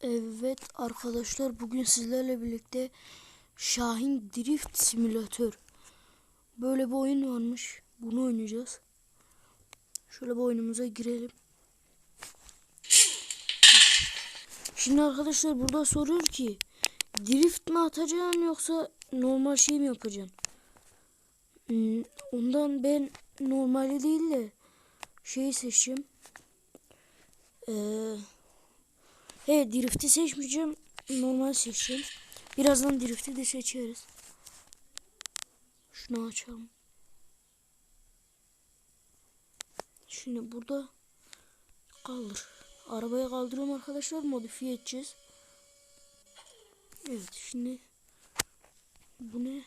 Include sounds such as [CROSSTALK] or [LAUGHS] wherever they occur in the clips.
Evet arkadaşlar bugün sizlerle birlikte Şahin Drift Simülatör. Böyle bir oyun varmış. Bunu oynayacağız. Şöyle bir oyunumuza girelim. Şimdi arkadaşlar burada soruyor ki drift mi atacaksın yoksa normal şey mi yapacaksın? Hmm, ondan ben normali değil de şeyi seçeceğim. Eee Evet drift'i seçmeyeceğim. Normal seçeceğim. Birazdan drift'i de seçeriz. Şunu açalım. Şimdi burada kaldır. Arabayı kaldırıyorum arkadaşlar. Modifiye edeceğiz. Evet şimdi bu ne?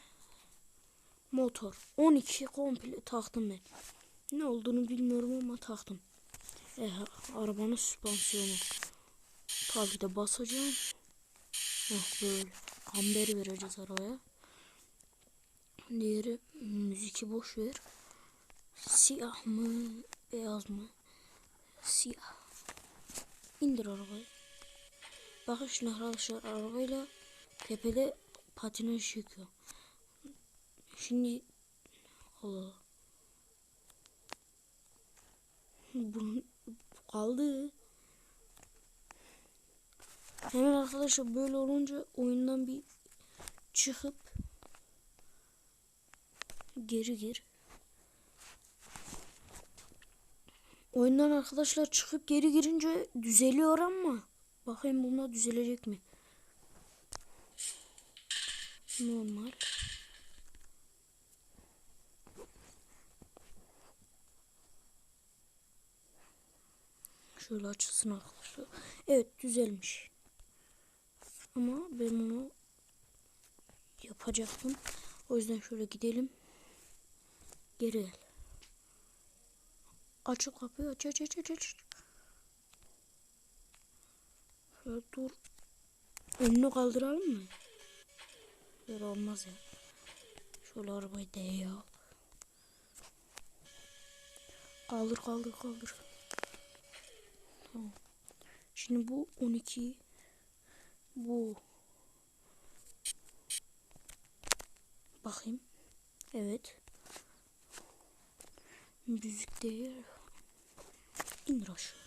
Motor. 12 komple taktım ben. Ne olduğunu bilmiyorum ama taktım. Eh, arabanın süspansiyonu. Tabii de basacağım. Oh böyle. Amber vereceğiz arabaya. Diğeri müziki boş ver. Siyah mı? Beyaz mı? Siyah. İndir arabayı. Bakın şimdi arkadaşlar arabayla tepede patinaj çekiyor. Şimdi Allah. Bunun kaldı. Hemen arkadaşlar böyle olunca oyundan bir çıkıp geri gir. Oyundan arkadaşlar çıkıp geri girince düzeliyor ama bakayım bunda düzelecek mi? Normal. Şöyle açılsın arkadaşlar. Evet düzelmiş. Ama ben bunu yapacaktım. O yüzden şöyle gidelim. Geri gel. Aç o kapıyı aç aç aç aç. Şöyle dur. Önünü kaldıralım mı? Böyle olmaz ya. Şöyle arabayı değiyor. Kaldır kaldır kaldır. Tamam. Şimdi bu 12 bu. Bakayım. Evet. Müzik değil. İndir aşağı.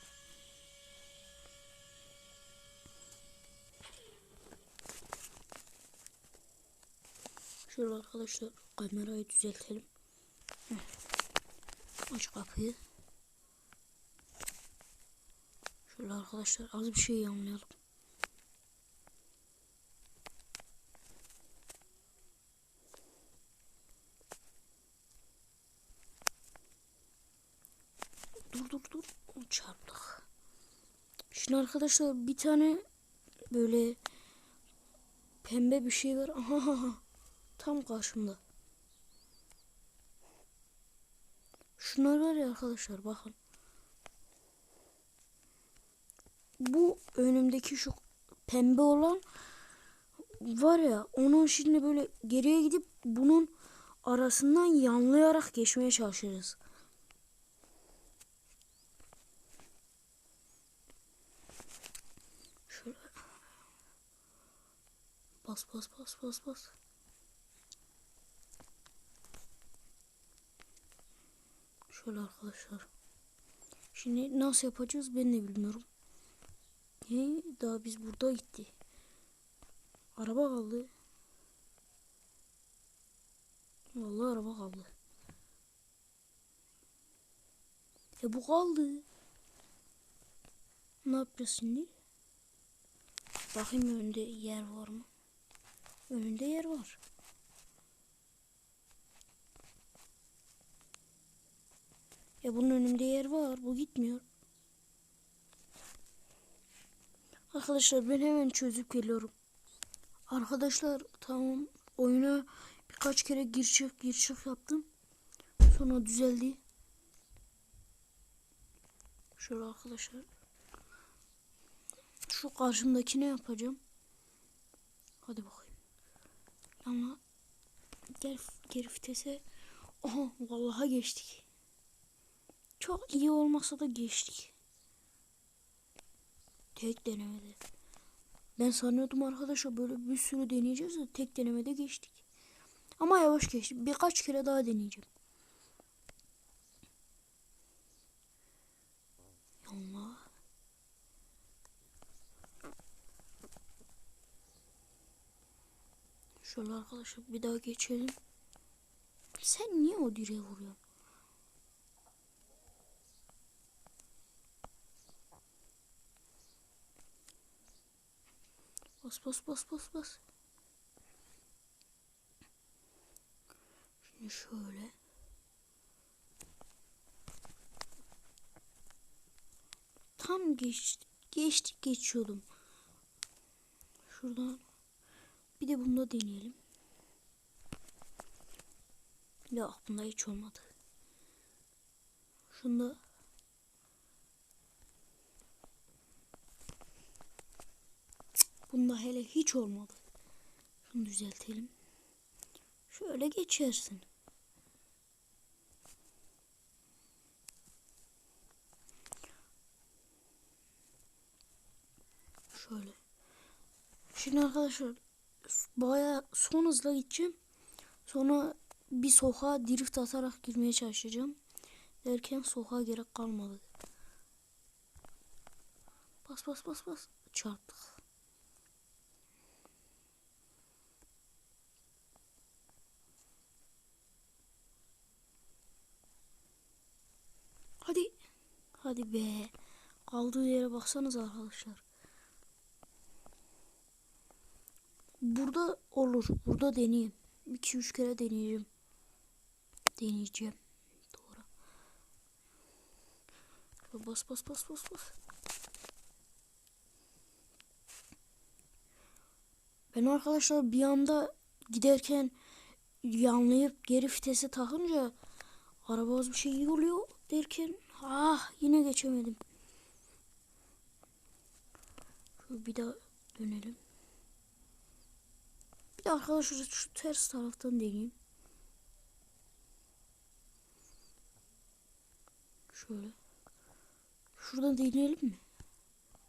Şöyle arkadaşlar kamerayı düzeltelim. Heh. Aç kapıyı. Şöyle arkadaşlar az bir şey anlayalım. Dur dur dur. Çarptık. Şimdi arkadaşlar bir tane böyle pembe bir şey var. Aha, tam karşımda. Şunlar var ya arkadaşlar bakın. Bu önümdeki şu pembe olan var ya onun şimdi böyle geriye gidip bunun arasından yanlayarak geçmeye çalışırız. Şöyle. Bas bas bas bas bas. Şöyle arkadaşlar. Şimdi nasıl yapacağız ben de bilmiyorum. He, daha biz burada gitti. Araba kaldı. Vallahi araba kaldı. E bu kaldı. Ne yapacağız şimdi? Bakayım önünde yer var mı? Önünde yer var. Ya bunun önünde yer var. Bu gitmiyor. Arkadaşlar ben hemen çözüp geliyorum. Arkadaşlar tamam oyuna birkaç kere gir çık gir çık yaptım. Sonra düzeldi. Şöyle arkadaşlar. Şu karşımdaki ne yapacağım? Hadi bakayım. Ama gel geri vitese. Oha vallahi geçtik. Çok iyi olmasa da geçtik. Tek denemede. Ben sanıyordum arkadaşlar böyle bir sürü deneyeceğiz de tek denemede geçtik. Ama yavaş geçtik. Birkaç kere daha deneyeceğim. Allah. Şöyle arkadaşlar bir daha geçelim. Sen niye o direğe vuruyorsun? Bas bas bas bas bas. Şimdi şöyle. Tam geç, geçtik geçiyordum. Şuradan. Bir de bunda deneyelim. Yok bunda hiç olmadı. Şunda Bunda hele hiç olmadı. Şunu düzeltelim. Şöyle geçersin. Şöyle. Şimdi arkadaşlar baya son hızla gideceğim. Sonra bir sokağa drift atarak girmeye çalışacağım. Derken sokağa gerek kalmadı. Bas bas bas bas. Çarptık. Hadi. Hadi be. Kaldığı yere baksanız arkadaşlar. Burada olur. Burada deneyeyim. 2-3 kere deneyeceğim. Deneyeceğim. Doğru. Bas bas bas bas bas. Ben arkadaşlar bir anda giderken yanlayıp geri vitese takınca araba az bir şey oluyor derken ah yine geçemedim. Şöyle bir daha dönelim. Bir de arkadaşlar şu ters taraftan deneyeyim. Şöyle. Şuradan deneyelim mi?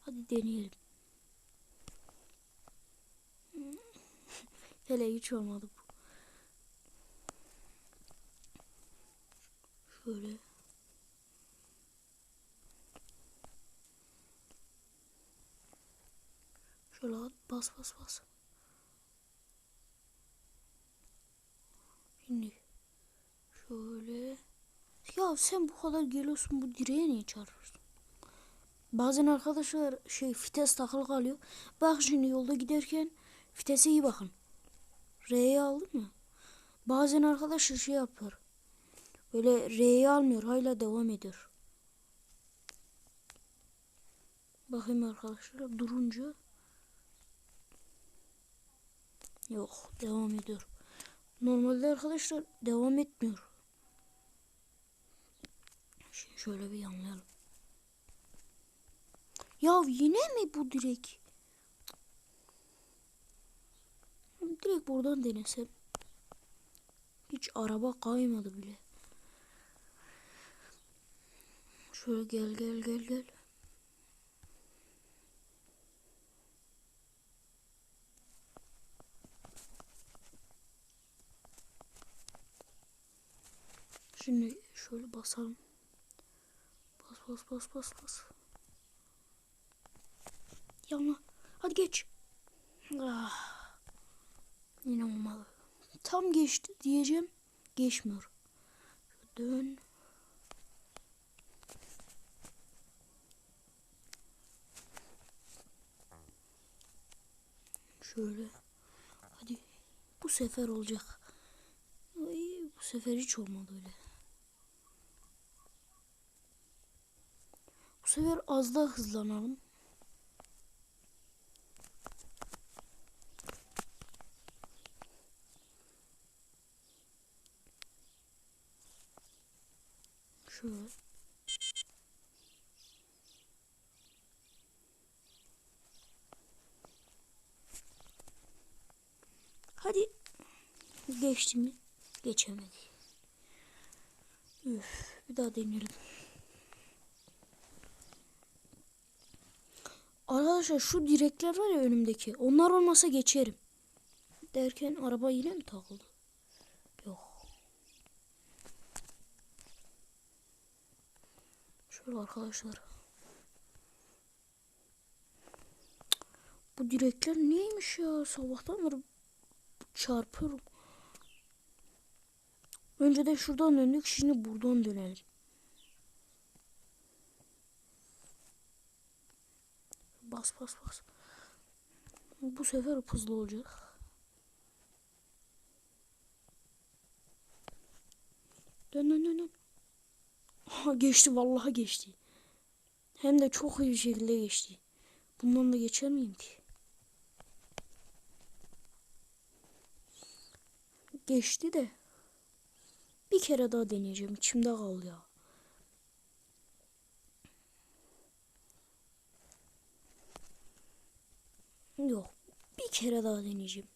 Hadi deneyelim. [LAUGHS] Hele hiç olmadı bu. Şöyle. Şöyle bas bas bas. Şimdi şöyle. Ya sen bu kadar geliyorsun bu direğe niye çarpıyorsun? Bazen arkadaşlar şey vites takılı kalıyor. Bak şimdi yolda giderken vitese iyi bakın. R'yi aldı mı? Bazen arkadaşlar şey yapıyor. Böyle R'yi almıyor. Hala devam ediyor. Bakayım arkadaşlar durunca. Yok devam ediyor. Normalde arkadaşlar devam etmiyor. Şimdi şöyle bir yanlayalım. Ya yine mi bu direk? Direkt buradan denesem. Hiç araba kaymadı bile. Şöyle gel gel gel gel. Şimdi şöyle basalım. Bas bas bas bas bas. Yanına. Hadi geç. Ah. Yine olmalı. Tam geçti diyeceğim. Geçmiyor. Dön. Şöyle. Hadi. Bu sefer olacak. Ay, bu sefer hiç olmadı öyle. Sefer az daha hızlanalım. Şöyle. Hadi. Geçti mi? Geçemedi. Üf, bir daha deneyelim. Arkadaşlar şu direkler var ya önümdeki. Onlar olmasa geçerim. Derken araba yine mi takıldı? Yok. Şöyle arkadaşlar. Bu direkler neymiş ya? Sabahtan beri çarpıyorum. Önce de şuradan döndük. Şimdi buradan dönelim. Bas bas bas. Bu sefer hızlı olacak. Dön dön dön. Aha, geçti vallahi geçti. Hem de çok iyi bir şekilde geçti. Bundan da geçer miyim ki? Geçti de. Bir kere daha deneyeceğim. İçimde kaldı ya. Yok. Bir kere daha deneyeceğim.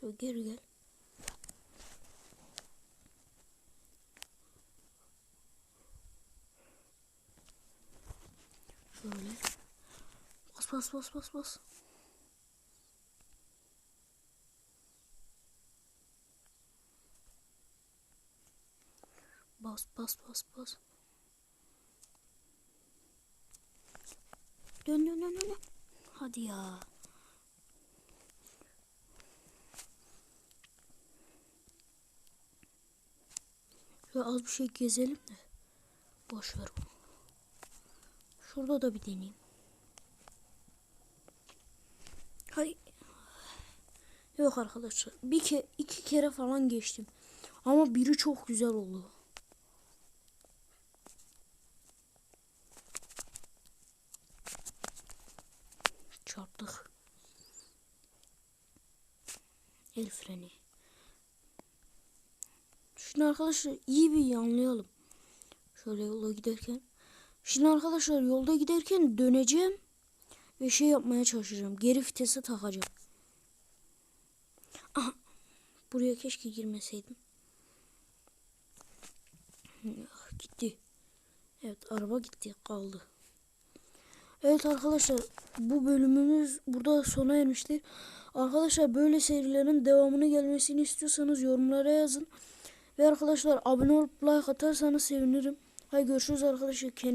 Şöyle geri gel. Şöyle. Bas bas bas bas bas. Bas bas bas bas. Dön dön dön dön. Hadi ya. Şöyle az bir şey gezelim de. Boş ver. Şurada da bir deneyeyim. Hay. Yok arkadaşlar. Bir ke iki kere falan geçtim. Ama biri çok güzel oldu. Çarptık. El freni. Şimdi arkadaşlar iyi bir anlayalım. Şöyle yola giderken. Şimdi arkadaşlar yolda giderken döneceğim. Ve şey yapmaya çalışacağım. Geri vitese takacağım. Aha. Buraya keşke girmeseydim. Gitti. Evet araba gitti kaldı. Evet arkadaşlar bu bölümümüz burada sona ermiştir. Arkadaşlar böyle serilerin devamını gelmesini istiyorsanız yorumlara yazın. Ve arkadaşlar abone olup like atarsanız sevinirim. Hay görüşürüz arkadaşlar.